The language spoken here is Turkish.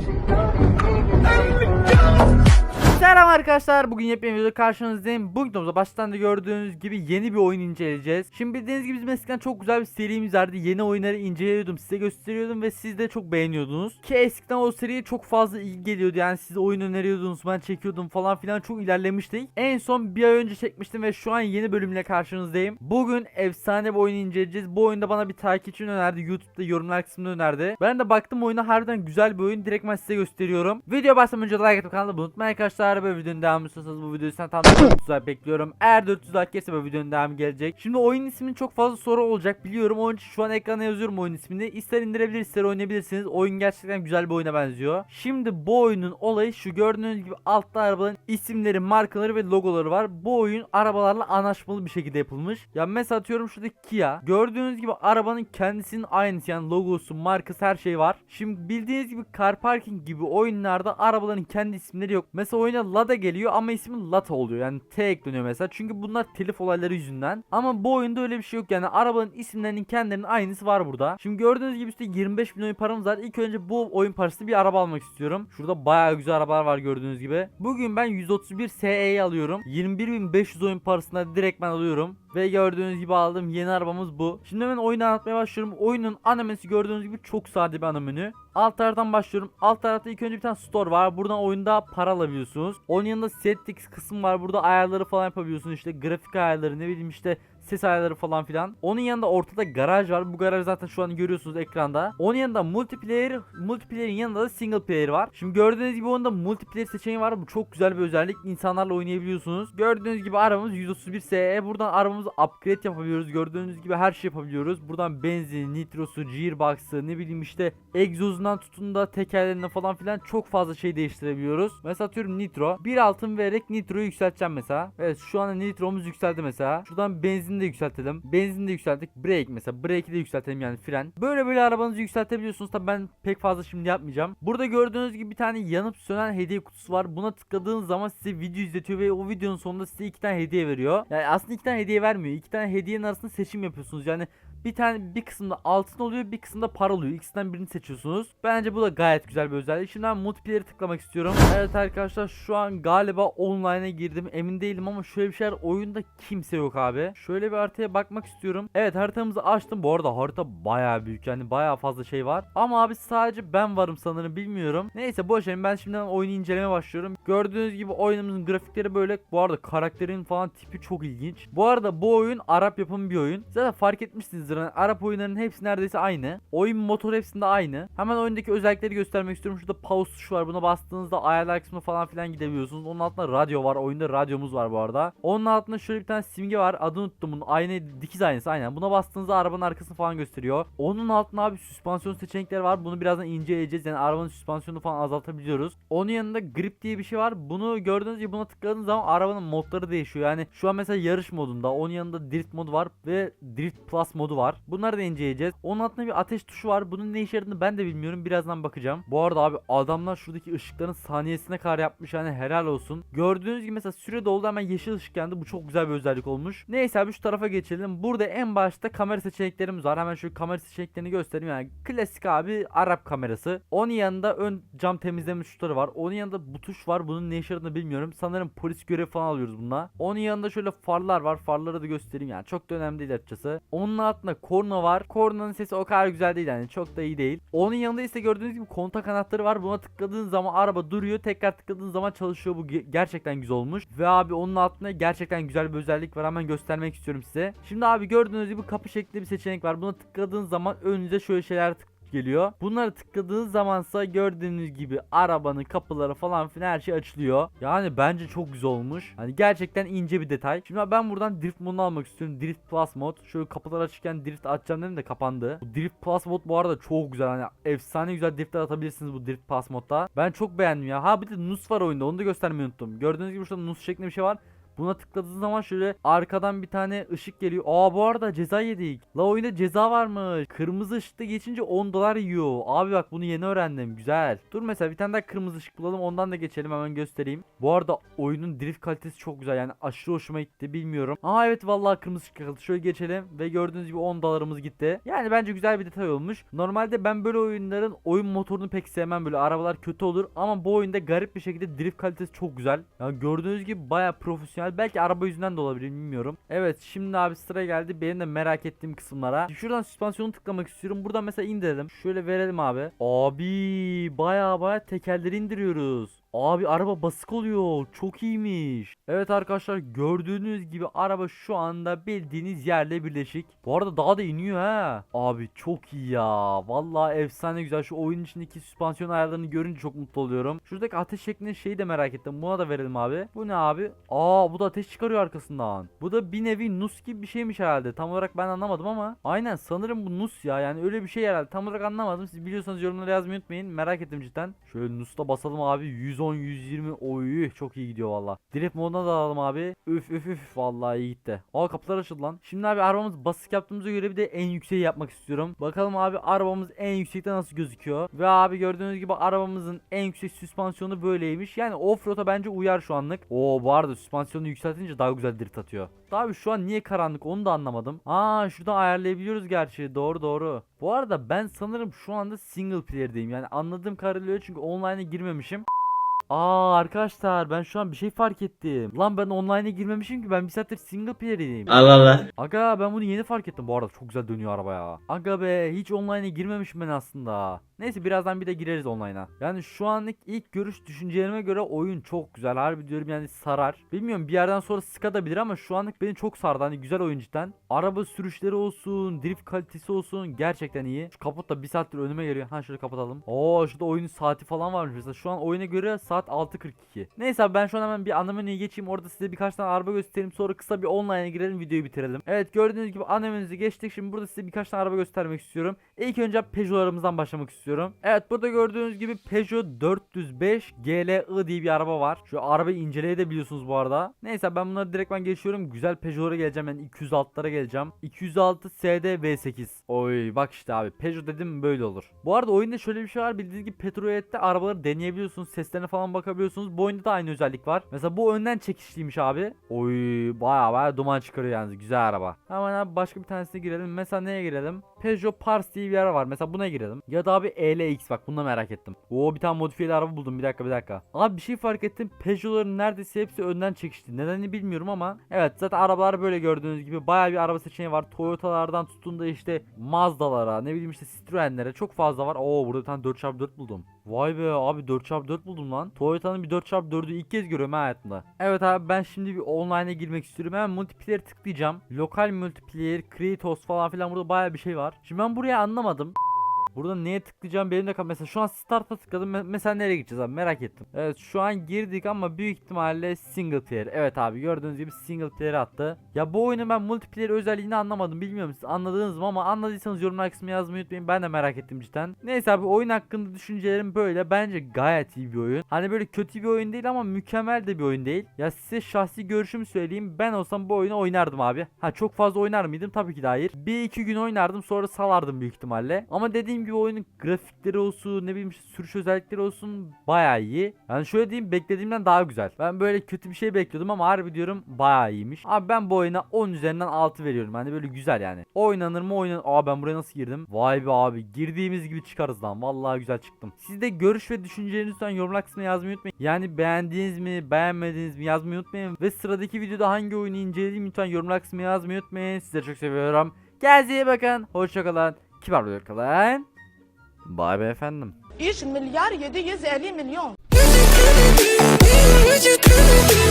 Thank you. Selam arkadaşlar. Bugün yepyeni bir video karşınızdayım. Bu videomuzda baştan da gördüğünüz gibi yeni bir oyun inceleyeceğiz. Şimdi bildiğiniz gibi bizim eskiden çok güzel bir serimiz vardı. Yeni oyunları inceliyordum, size gösteriyordum ve siz de çok beğeniyordunuz. Ki eskiden o seriye çok fazla ilgi geliyordu. Yani siz oyun öneriyordunuz, ben çekiyordum falan filan çok ilerlemiştik. En son bir ay önce çekmiştim ve şu an yeni bölümle karşınızdayım. Bugün efsane bir oyun inceleyeceğiz. Bu oyunda bana bir takipçim önerdi. YouTube'da yorumlar kısmında önerdi. Ben de baktım oyuna harbiden güzel bir oyun. Direkt ben size gösteriyorum. Video başlamadan önce like atıp kanalı unutmayın arkadaşlar. Böyle videonun devamı bu videoyu sen tam 400 like bekliyorum. Eğer 400 like gelirse bu videonun devamı gelecek. Şimdi oyun isminin çok fazla soru olacak biliyorum. Onun için şu an ekrana yazıyorum oyun ismini. İster indirebilir ister oynayabilirsiniz. Oyun gerçekten güzel bir oyuna benziyor. Şimdi bu oyunun olayı şu gördüğünüz gibi altta arabaların isimleri, markaları ve logoları var. Bu oyun arabalarla anlaşmalı bir şekilde yapılmış. Ya mesela atıyorum şurada Kia. Gördüğünüz gibi arabanın kendisinin aynısı yani logosu, markası her şey var. Şimdi bildiğiniz gibi car parking gibi oyunlarda arabaların kendi isimleri yok. Mesela oyuna Lada geliyor ama ismi Lata oluyor. Yani T ekleniyor mesela. Çünkü bunlar telif olayları yüzünden. Ama bu oyunda öyle bir şey yok. Yani arabanın isimlerinin kendilerinin aynısı var burada. Şimdi gördüğünüz gibi işte 25 bin oyun paramız var. İlk önce bu oyun parası bir araba almak istiyorum. Şurada bayağı güzel arabalar var gördüğünüz gibi. Bugün ben 131 SE'yi alıyorum. 21.500 oyun parasına direkt ben alıyorum. Ve gördüğünüz gibi aldım. Yeni arabamız bu. Şimdi hemen oyunu anlatmaya başlıyorum. Oyunun ana menüsü gördüğünüz gibi çok sade bir ana menü. Alt taraftan başlıyorum. Alt tarafta ilk önce bir tane store var. Buradan oyunda para alabiliyorsunuz. Onun yanında settings kısım var. Burada ayarları falan yapabiliyorsunuz. İşte grafik ayarları ne bileyim işte ses ayarları falan filan. Onun yanında ortada garaj var. Bu garaj zaten şu an görüyorsunuz ekranda. Onun yanında multiplayer, multiplayer'in yanında da single player var. Şimdi gördüğünüz gibi onda multiplayer seçeneği var. Bu çok güzel bir özellik. İnsanlarla oynayabiliyorsunuz. Gördüğünüz gibi arabamız 131 SE. Buradan arabamızı upgrade yapabiliyoruz. Gördüğünüz gibi her şey yapabiliyoruz. Buradan benzin, nitrosu, gearbox'ı, ne bileyim işte egzozundan tutun da tekerlerine falan filan çok fazla şey değiştirebiliyoruz. Mesela atıyorum nitro. Bir altın vererek nitroyu yükselteceğim mesela. Evet şu anda nitromuz yükseldi mesela. Şuradan benzin de yükseltelim. Benzin de yükselttik. Brake mesela. Brake'i de yükseltelim yani fren. Böyle böyle arabanızı yükseltebiliyorsunuz. Tabi ben pek fazla şimdi yapmayacağım. Burada gördüğünüz gibi bir tane yanıp sönen hediye kutusu var. Buna tıkladığınız zaman size video izletiyor ve o videonun sonunda size iki tane hediye veriyor. Yani aslında iki tane hediye vermiyor. İki tane hediyenin arasında seçim yapıyorsunuz. Yani bir tane bir kısımda altın oluyor bir kısımda para oluyor. İkisinden birini seçiyorsunuz. Bence bu da gayet güzel bir özellik. Şimdi ben multiplayer'e tıklamak istiyorum. Evet arkadaşlar şu an galiba online'a girdim. Emin değilim ama şöyle bir şeyler oyunda kimse yok abi. Şöyle bir haritaya bakmak istiyorum. Evet haritamızı açtım. Bu arada harita baya büyük yani baya fazla şey var. Ama abi sadece ben varım sanırım bilmiyorum. Neyse boş verin ben şimdiden oyunu incelemeye başlıyorum. Gördüğünüz gibi oyunumuzun grafikleri böyle. Bu arada karakterin falan tipi çok ilginç. Bu arada bu oyun Arap yapımı bir oyun. Zaten fark etmişsinizdir. Yani Arap oyunlarının hepsi neredeyse aynı. Oyun motoru hepsinde aynı. Hemen oyundaki özellikleri göstermek istiyorum. Şurada pause tuşu var. Buna bastığınızda ayarlar kısmına falan filan gidebiliyorsunuz. Onun altında radyo var. Oyunda radyomuz var bu arada. Onun altında şöyle bir tane simge var. Adını unuttum bunun. Aynı dikiz aynısı aynen. Buna bastığınızda arabanın arkasını falan gösteriyor. Onun altında abi süspansiyon seçenekleri var. Bunu birazdan inceleyeceğiz. Yani arabanın süspansiyonu falan azaltabiliyoruz. Onun yanında grip diye bir şey var. Bunu gördüğünüz gibi buna tıkladığınız zaman arabanın modları değişiyor. Yani şu an mesela yarış modunda. Onun yanında drift modu var ve drift plus modu var. Bunları da inceleyeceğiz. Onun altında bir ateş tuşu var. Bunun ne işe yaradığını ben de bilmiyorum. Birazdan bakacağım. Bu arada abi adamlar şuradaki ışıkların saniyesine kadar yapmış. Yani helal olsun. Gördüğünüz gibi mesela süre doldu hemen yeşil ışık yandı. Bu çok güzel bir özellik olmuş. Neyse abi şu tarafa geçelim. Burada en başta kamera seçeneklerimiz var. Hemen şu kamera seçeneklerini göstereyim. Yani klasik abi Arap kamerası. Onun yanında ön cam temizleme tuşları var. Onun yanında bu tuş var. Bunun ne işe yaradığını bilmiyorum. Sanırım polis görevi falan alıyoruz bununla. Onun yanında şöyle farlar var. Farları da göstereyim yani. Çok da önemli değil açıkçası. Onun altında korna var. Kornanın sesi o kadar güzel değil yani. Çok da iyi değil. Onun yanında ise gördüğünüz gibi kontak anahtarı var. Buna tıkladığın zaman araba duruyor. Tekrar tıkladığın zaman çalışıyor. Bu ge- gerçekten güzel olmuş. Ve abi onun altında gerçekten güzel bir özellik var. Hemen göstermek istiyorum size. Şimdi abi gördüğünüz gibi kapı şeklinde bir seçenek var. Buna tıkladığın zaman önünüze şöyle şeyler tık geliyor. Bunları tıkladığınız zamansa gördüğünüz gibi arabanın kapıları falan filan her şey açılıyor. Yani bence çok güzel olmuş. Hani gerçekten ince bir detay. Şimdi ben buradan drift modunu almak istiyorum. Drift Plus mod. Şöyle kapılar açıkken drift açacağım dedim de kapandı. Bu drift Plus mod bu arada çok güzel. Hani efsane güzel driftler atabilirsiniz bu drift Plus modda. Ben çok beğendim ya. Ha bir de Nus var oyunda. Onu da göstermeyi unuttum. Gördüğünüz gibi şurada Nus şeklinde bir şey var. Buna tıkladığınız zaman şöyle arkadan bir tane ışık geliyor. Aa bu arada ceza yedik. La oyunda ceza varmış. Kırmızı ışıkta geçince 10 dolar yiyor. Abi bak bunu yeni öğrendim. Güzel. Dur mesela bir tane daha kırmızı ışık bulalım. Ondan da geçelim hemen göstereyim. Bu arada oyunun drift kalitesi çok güzel. Yani aşırı hoşuma gitti. Bilmiyorum. Aa evet vallahi kırmızı ışık yakaladı. Şöyle geçelim ve gördüğünüz gibi 10 dolarımız gitti. Yani bence güzel bir detay olmuş. Normalde ben böyle oyunların oyun motorunu pek sevmem. Böyle arabalar kötü olur ama bu oyunda garip bir şekilde drift kalitesi çok güzel. Yani gördüğünüz gibi baya profesyonel. Belki araba yüzünden de olabilir bilmiyorum. Evet şimdi abi sıra geldi. Benim de merak ettiğim kısımlara. Şuradan süspansiyonu tıklamak istiyorum. Buradan mesela indirelim. Şöyle verelim abi. Abi baya baya tekerleri indiriyoruz. Abi araba basık oluyor. Çok iyiymiş. Evet arkadaşlar gördüğünüz gibi araba şu anda bildiğiniz yerle birleşik. Bu arada daha da iniyor ha. Abi çok iyi ya. Vallahi efsane güzel. Şu oyun içindeki süspansiyon ayarlarını görünce çok mutlu oluyorum. Şuradaki ateş şeklinde şeyi de merak ettim. Buna da verelim abi. Bu ne abi? Aa bu da ateş çıkarıyor arkasından. Bu da bir nevi nus gibi bir şeymiş herhalde. Tam olarak ben anlamadım ama. Aynen sanırım bu nus ya. Yani öyle bir şey herhalde. Tam olarak anlamadım. Siz biliyorsanız yorumlara yazmayı unutmayın. Merak ettim cidden. Şöyle nus'ta basalım abi. 110 120 oy çok iyi gidiyor valla. Drift moduna da alalım abi. Üf üf üf vallahi iyi gitti. Aa kapılar açıldı lan. Şimdi abi arabamız basık yaptığımıza göre bir de en yükseği yapmak istiyorum. Bakalım abi arabamız en yüksekte nasıl gözüküyor. Ve abi gördüğünüz gibi arabamızın en yüksek süspansiyonu böyleymiş. Yani offroad'a bence uyar şu anlık. Oo bu arada süspansiyonu yükseltince daha güzel drift atıyor. Abi şu an niye karanlık onu da anlamadım. Aa şuradan ayarlayabiliyoruz gerçi. Doğru doğru. Bu arada ben sanırım şu anda single player'deyim. Yani anladığım kadarıyla çünkü online'a girmemişim. Aa arkadaşlar ben şu an bir şey fark ettim. Lan ben online'a girmemişim ki ben bir saattir single player'deyim. Allah Allah. Aga ben bunu yeni fark ettim. Bu arada çok güzel dönüyor araba ya. Aga be hiç online'a girmemişim ben aslında. Neyse birazdan bir de gireriz online'a. Yani şu anlık ilk görüş düşüncelerime göre oyun çok güzel. Harbi diyorum yani sarar. Bilmiyorum bir yerden sonra sıkabilir ama şu anlık beni çok sardı. Hani güzel oyun cidden. Araba sürüşleri olsun, drift kalitesi olsun gerçekten iyi. Şu kaput da bir saattir önüme geliyor. Ha şöyle kapatalım. Oo şurada oyunun saati falan varmış mesela. Şu an oyuna göre saat 6.42. Neyse ben şu an hemen bir ana geçeyim. Orada size birkaç tane araba göstereyim. Sonra kısa bir online'a girelim videoyu bitirelim. Evet gördüğünüz gibi ana geçtik. Şimdi burada size birkaç tane araba göstermek istiyorum. İlk önce Peugeot'larımızdan başlamak istiyorum. Evet burada gördüğünüz gibi Peugeot 405 GLI diye bir araba var. Şu arabayı inceleyebiliyorsunuz bu arada. Neyse ben bunları direkt ben geçiyorum. Güzel Peugeot'lara geleceğim. Yani 206'lara geleceğim. 206 SD V8. Oy bak işte abi Peugeot dedim böyle olur. Bu arada oyunda şöyle bir şey var. Bildiğiniz gibi Petroyet'te arabaları deneyebiliyorsunuz. Seslerine falan bakabiliyorsunuz. Bu oyunda da aynı özellik var. Mesela bu önden çekişliymiş abi. Oy baya baya duman çıkarıyor yalnız. Güzel araba. Hemen abi başka bir tanesine girelim. Mesela neye girelim? Peugeot Pars diye bir yer var. Mesela buna girelim. Ya da abi ELX bak bunu da merak ettim. Oo bir tane modifiyeli araba buldum. Bir dakika bir dakika. Abi bir şey fark ettim. Peugeot'ların neredeyse hepsi önden çekişti. Nedenini bilmiyorum ama. Evet zaten arabalar böyle gördüğünüz gibi. Baya bir araba seçeneği var. Toyota'lardan tutun da işte Mazda'lara ne bileyim işte Citroen'lere çok fazla var. Oo burada bir tane 4x4 buldum. Vay be abi 4x4 buldum lan. Toyota'nın bir 4x4'ü ilk kez görüyorum ha hayatımda. Evet abi ben şimdi bir online'a girmek istiyorum. Hemen multiplayer tıklayacağım. Lokal multiplayer, Kratos falan filan burada baya bir şey var. Şimdi ben buraya anlamadım. Burada neye tıklayacağım benim de mesela şu an start'a tıkladım Me- mesela nereye gideceğiz abi merak ettim. Evet şu an girdik ama büyük ihtimalle single player. Evet abi gördüğünüz gibi single player attı. Ya bu oyunun ben multiplayer özelliğini anlamadım bilmiyorum siz anladınız mı ama anladıysanız yorumlar kısmına yazmayı unutmayın ben de merak ettim cidden. Neyse abi oyun hakkında düşüncelerim böyle bence gayet iyi bir oyun. Hani böyle kötü bir oyun değil ama mükemmel de bir oyun değil. Ya size şahsi görüşümü söyleyeyim ben olsam bu oyunu oynardım abi. Ha çok fazla oynar mıydım tabii ki de hayır. Bir iki gün oynardım sonra salardım büyük ihtimalle. Ama dediğim gibi oyunun grafikleri olsun ne bileyim işte sürüş özellikleri olsun baya iyi. Yani şöyle diyeyim beklediğimden daha güzel. Ben böyle kötü bir şey bekliyordum ama harbi diyorum baya iyiymiş. Abi ben bu oyuna 10 üzerinden 6 veriyorum. Hani böyle güzel yani. Oynanır mı oynan... Aa ben buraya nasıl girdim? Vay be abi girdiğimiz gibi çıkarız lan. Vallahi güzel çıktım. Siz de görüş ve düşüncelerinizi lütfen yorumlar kısmına yazmayı unutmayın. Yani beğendiniz mi beğenmediniz mi yazmayı unutmayın. Ve sıradaki videoda hangi oyunu inceleyeyim lütfen yorumlar kısmına yazmayı unutmayın. Sizleri çok seviyorum. Kendinize bakın. Hoşçakalın. Kibar bir kalın. Bay bay efendim. 3 milyar 750 milyon.